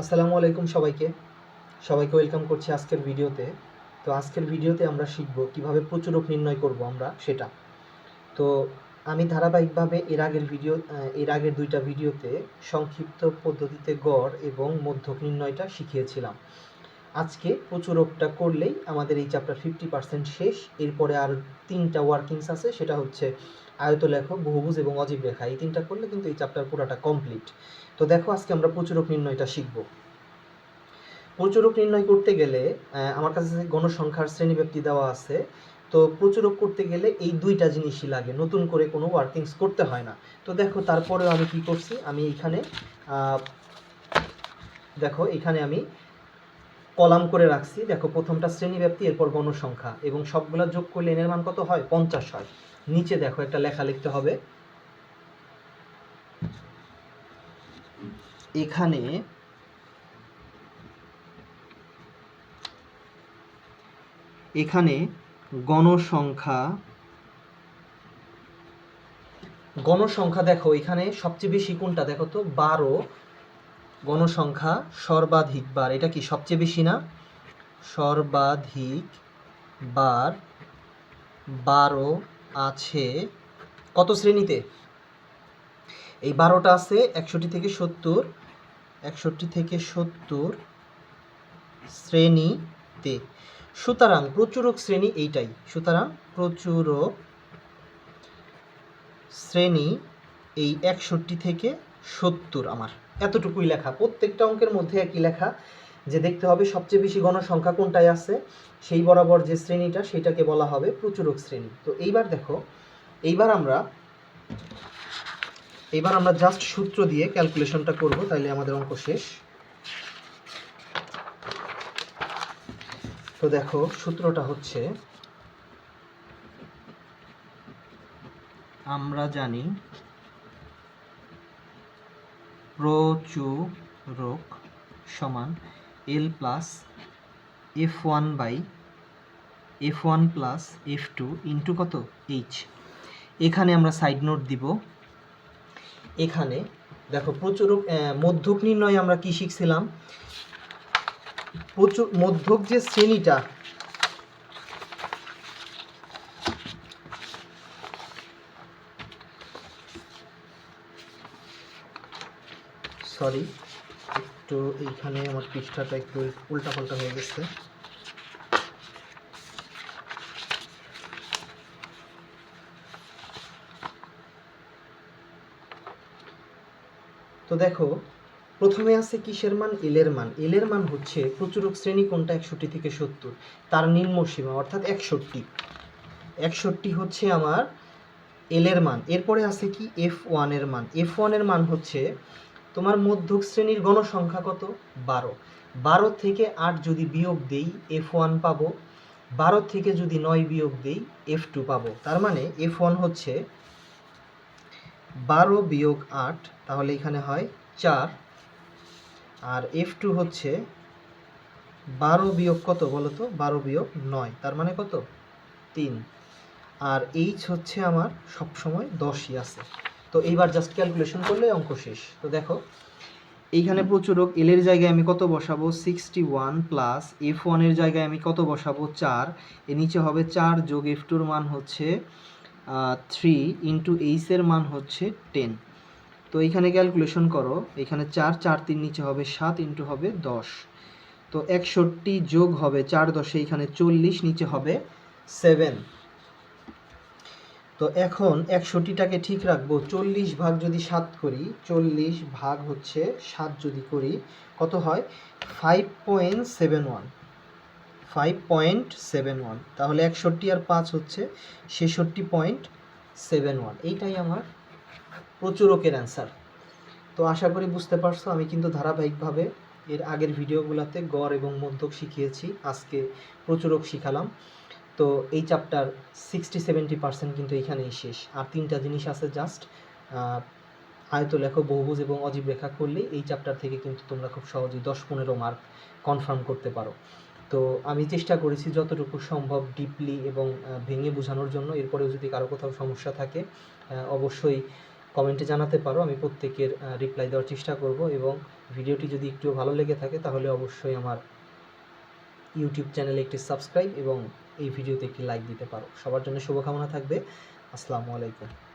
আসসালামু আলাইকুম সবাইকে। সবাইকে ওয়েলকাম করছি আজকের ভিডিওতে। তো আজকের ভিডিওতে আমরা শিখব কীভাবে প্রচুরক নির্ণয় করব আমরা সেটা। তো আমি ধারাবাহিকভাবে এর আগের ভিডিও এর আগের দুইটা ভিডিওতে সংক্ষিপ্ত পদ্ধতিতে গড় এবং মধ্যক নির্ণয়টা শিখিয়েছিলাম। আজকে প্রচুরকটা করলেই আমাদের এই চ্যাপ্টার ফিফটি পার্সেন্ট শেষ। এরপরে আর তিনটা ওয়ার্কিংস আছে, সেটা হচ্ছে আয়তলেখ বহুভুজ এবং অজীব রেখা। এই তিনটা করলে কিন্তু এই চ্যাপ্টার পুরোটা কমপ্লিট তো দেখো আজকে আমরা প্রচুরক নির্ণয়টা শিখব। প্রচুরক নির্ণয় করতে গেলে আমার কাছে গণসংখ্যার শ্রেণীব্যাপ্তি দেওয়া আছে, তো প্রচুরক করতে গেলে এই দুইটা জিনিসই লাগে। নতুন করে কোনো ওয়ার্কিংস করতে হয় না। তো দেখো তারপরেও আমি কি করছি, আমি এখানে দেখো এখানে আমি কলাম করে রাখছি। দেখো প্রথমটা শ্রেণীব্যাপ্তি, এরপর গণসংখ্যা এবং সবগুলা যোগ করলে এনের মান কত হয়? পঞ্চাশ হয়। নিচে দেখো একটা লেখা লিখতে হবে। এখানে এখানে গণসংখ্যা গণসংখ্যা দেখো, এখানে সবচেয়ে বেশি কোনটা? দেখো তো, বারো, গণসংখ্যা সর্বাধিক বার এটা কি সবচেয়ে বেশি না? সর্বাধিক বার বারো আছে। কত শ্রেণীতে? এই বারোটা আছে, একষট্টি থেকে সত্তর, একষট্টি থেকে সত্তর শ্রেণীতে। সুতরাং প্রচুরক শ্রেণি এইটাই। সুতরাং প্রচুরক শ্রেণি এই একষট্টি থেকে সত্তর আমার। এতটুকুই লেখা। প্রত্যেকটা অঙ্কের মধ্যে একই লেখা, যে দেখতে হবে সবচেয়ে বেশি গণসংখ্যা কোনটায় আছে, সেই বরাবর যে শ্রেণীটা, সেটাকে বলা হবে প্রচুরক শ্রেণি। তো এইবার দেখো, এইবার আমরা এইবার আমরা জাস্ট সূত্র দিয়ে ক্যালকুলেশনটা করব, তাইলে আমাদের অঙ্ক শেষ। তো দেখো, সূত্রটা হচ্ছে, আমরা জানি প্রচুরক সমান L plus F one by F one plus F two into কত? এইচ এখানে আমরা সাইড নোট দিব এখানে, দেখো প্রচুর মধ্যক নির্ণয় আমরা কি শিখছিলাম? প্রচুর, মধ্যক যে শ্রেণীটা সরি একটু এইখানে আমার পৃষ্ঠাটা একটু উল্টা পাল্টা হয়ে গেছে। তো দেখো, প্রথমে আছে কিসের মান? এলের মান। এলের মান হচ্ছে প্রচুরক শ্রেণি কোনটা? একষট্টি থেকে সত্তর। তার নিম্ন সীমা, অর্থাৎ একষট্টি। একষট্টি হচ্ছে আমার এলের মান। এরপরে আছে কি? এফ ওয়ানের মান। এফ ওয়ানের মান হচ্ছে তোমার মধ্যক শ্রেণির গণসংখ্যা কত? বারো। বারো থেকে আট যদি বিয়োগ দেই এফ ওয়ান পাবো। বারো থেকে যদি নয় বিয়োগ দেই এফ টু পাবো। তার মানে এফ ওয়ান হচ্ছে বারো বিয়োগ আট, তাহলে এখানে হয় চার। আর এফ টু হচ্ছে বারো বিয়োগ কত বলো তো বারো বিয়োগ নয়, তার মানে কত? তিন। আর এইচ হচ্ছে আমার সব সময় দশই আছে। তো এইবার জাস্ট ক্যালকুলেশন করলে অঙ্ক শেষ। তো দেখো, এইখানে প্রচুরক এল এর জায়গায় আমি কত বসাবো? সিক্সটি ওয়ান প্লাস এফ ওয়ানের জায়গায় আমি কত বসাবো? চার। এর নিচে হবে চার যোগ এফ টুর মান হচ্ছে থ্রি ইন্টু এইচের মান হচ্ছে টেন তো এইখানে ক্যালকুলেশন করো, এখানে চার চার তিন নিচে হবে সাত ইন্টু হবে দশ। তো একষট্টি যোগ হবে চার দশে, এখানে চল্লিশ নিচে হবে সেভেন তো এখন একষট্টিটাকে ঠিক রাখব, চল্লিশ ভাগ যদি সাত করি, চল্লিশ ভাগ হচ্ছে সাত যদি করি, কত হয়? Five point seven one five point seven one তাহলে একষট্টি আর পাঁচ হচ্ছে ছেষট্টি পয়েন্ট সেভেন ওয়ান এইটাই আমার প্রচুরকের অ্যান্সার তো আশা করি বুঝতে পারছ, আমি কিন্তু ধারাবাহিকভাবে এর আগের ভিডিওগুলোতে গড় এবং মধ্যক শিখিয়েছি, আজকে প্রচুরক শিখালাম। তো এই চ্যাপ্টার সিক্সটি সেভেন্টি পার্সেন্ট কিন্তু এখানেই শেষ। আর তিনটা জিনিস আছে জাস্ট আয়তলেখ বহুভুজ এবং অজীব রেখা করলেই এই চ্যাপ্টার থেকে কিন্তু তোমরা খুব সহজেই দশ পনেরো মার্ক কনফার্ম করতে পারো। তো আমি চেষ্টা করেছি যতটুকু সম্ভব ডিপলি এবং ভেঙে বোঝানোর জন্য। এরপরেও যদি কারও কোথাও সমস্যা থাকে অবশ্যই কমেন্টে জানাতে পারো। আমি প্রত্যেকের রিপ্লাই দেওয়ার চেষ্টা করব এবং ভিডিওটি যদি একটু ভালো লেগে থাকে, তাহলে অবশ্যই আমার ইউটিউব চ্যানেলে একটি সাবস্ক্রাইব এবং এই ভিডিওতে একটি লাইক দিতে পারো। সবার জন্য শুভকামনা থাকবে। আসসালামু আলাইকুম।